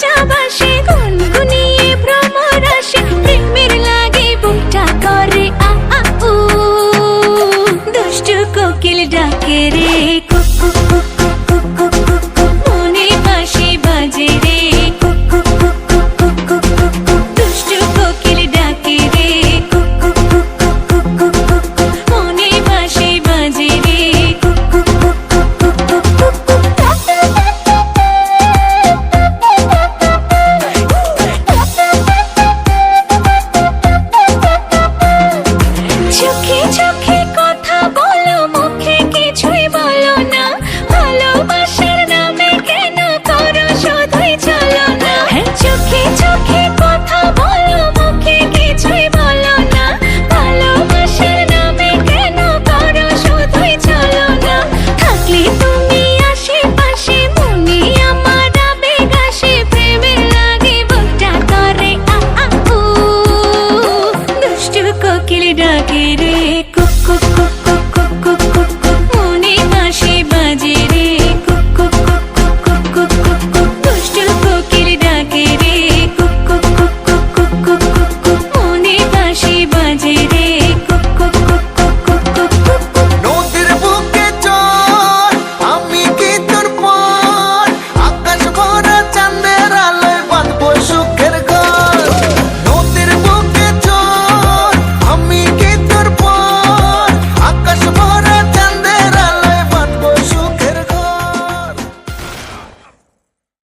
চাবাসে, গুনগুনিয়ে ভ্রমর আসে, প্রেমের লাগে বুকটা করে, আ আ, উ। দুষ্টু কোকিল ডাকে রে chuki chuki ডাকে রে